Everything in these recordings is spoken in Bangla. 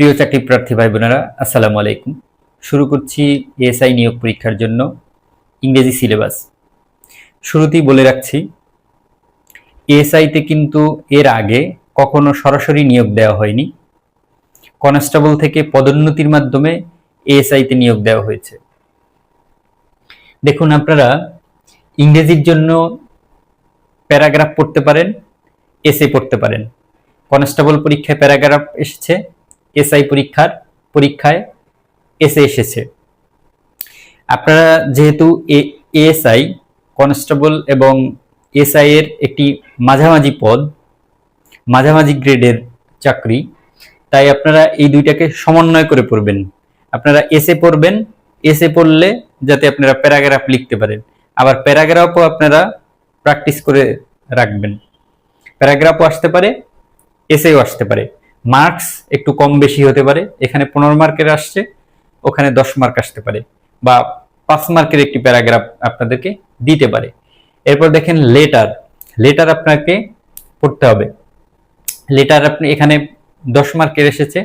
প্রিয় চাকরি প্রার্থী ভাই বোনেরা আসসালামু আলাইকুম। শুরু করছি এএসআই নিয়োগ পরীক্ষার জন্য ইংরেজি সিলেবাস। শুরুতেই বলে রাখছি, এএসআইতে কিন্তু এর আগে কখনো সরাসরি নিয়োগ দেওয়া হয়নি। কনস্টেবল থেকে পদোন্নতির মাধ্যমে এএসআইতে নিয়োগ দেওয়া হয়েছে। দেখুন আপনারা, ইংরেজির জন্য প্যারাগ্রাফ পড়তে পারেন এসে পড়তে পারেন। কনস্টেবল পরীক্ষায় প্যারাগ্রাফ এসেছে এসআই পরীক্ষার পরীক্ষায় এসে এসেছে। আপনারা যেহেতু এএসআই, কনস্টেবল এবং এসআই এর একটি মাঝামাঝি পদ, মাঝামাঝি গ্রেডের চাকরি, তাই আপনারা এই দুইটাকে সমন্বয় করে পড়বেন। আপনারা এসে পড়বেন, এসে পড়লে যাতে আপনারা প্যারাগ্রাফ লিখতে পারেন। আবার প্যারাগ্রাফও আপনারা প্র্যাকটিস করে রাখবেন। প্যারাগ্রাফও আসতে পারে, এসেও আসতে পারে। মার্কস একটু কম বেশি হতে পারে। এখানে পনেরো মার্কের আসছে, ওখানে দশ মার্ক আসতে পারে বা পাঁচ মার্কের একটি প্যারাগ্রাফ আপনাদেরকে দিতে পারে। এরপর দেখেন লেটার। লেটার আপনাকে পড়তে হবে। লেটার আপনি এখানে দশ মার্কের এসেছে,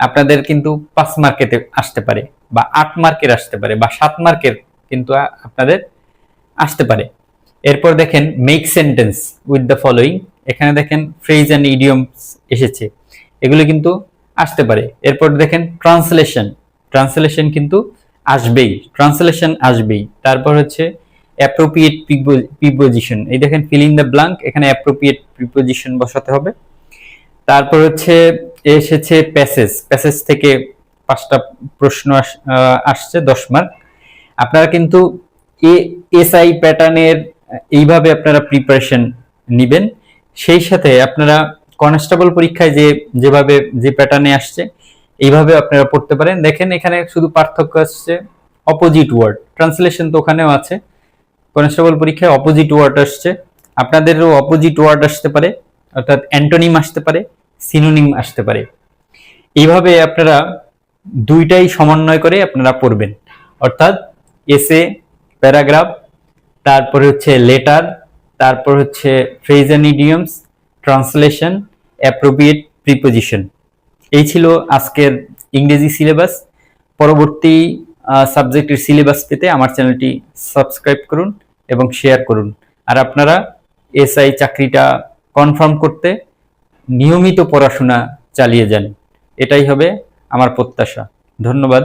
আপনাদের কিন্তু পাঁচ মার্কেতে আসতে পারে বা আট মার্কের আসতে পারে বা সাত মার্কের কিন্তু আপনাদের আসতে পারে। এরপর দেখেন make sentence with the following এখানে দেখেন ফ্রেজ অ্যান্ড ইডিয়মস এসেছে। এগুলো কিন্তু আসতে পারে। এরপর দেখেন ট্রান্সলেশন। ট্রান্সলেশন কিন্তু আসবেই। ট্রান্সলেশন আসবেই। তারপর হচ্ছে অ্যাপ্রোপ্রিয়েট প্রিপোজিশন এই দেখেন ফিল ইন দ্য ব্লাঙ্ক এখানে অ্যাপ্রোপ্রিয়েট প্রিপোজিশন বসাতে হবে। তারপর হচ্ছে এসেছে প্যাসেজ প্যাসেজ থেকে পাঁচটা প্রশ্ন আস- আসছে, দশ মার্ক আপনারা কিন্তু এ, এসআই প্যাটার্নের এইভাবে আপনারা প্রিপারেশন নেবেন। সেই সাথে আপনারা কনস্টেবল পরীক্ষায় যে, যেভাবে, যে প্যাটার্নে আসছে, এইভাবে আপনারা পড়তে পারেন। দেখেন এখানে শুধু পার্থক্য আসছে অপোজিট ওয়ার্ড ট্রান্সলেশন তো ওখানেও আছে। কনস্টেবল পরীক্ষায় অপোজিট ওয়ার্ড আসছে। আপনাদেরও অপোজিট ওয়ার্ড আসতে পারে, অর্থাৎ অ্যান্টোনিম আসতে পারে সিনোনিম আসতে পারে। এইভাবে আপনারা দুইটাই সমন্বয় করে আপনারা পড়বেন। অর্থাৎ এসে প্যারাগ্রাফ তারপরে হচ্ছে লেটার তারপর হচ্ছে phrase and idioms translation appropriate preposition এই ছিল আজকের ইংরেজি সিলেবাস পরবর্তী সাবজেক্টের সিলেবাস পেতে আমার চ্যানেলটি সাবস্ক্রাইব করুন এবং শেয়ার করুন। আর আপনারা এসআই চাকরিটা কনফার্ম করতে নিয়মিত পড়াশোনা চালিয়ে যান। এটাই হবে আমার প্রত্যাশা। ধন্যবাদ।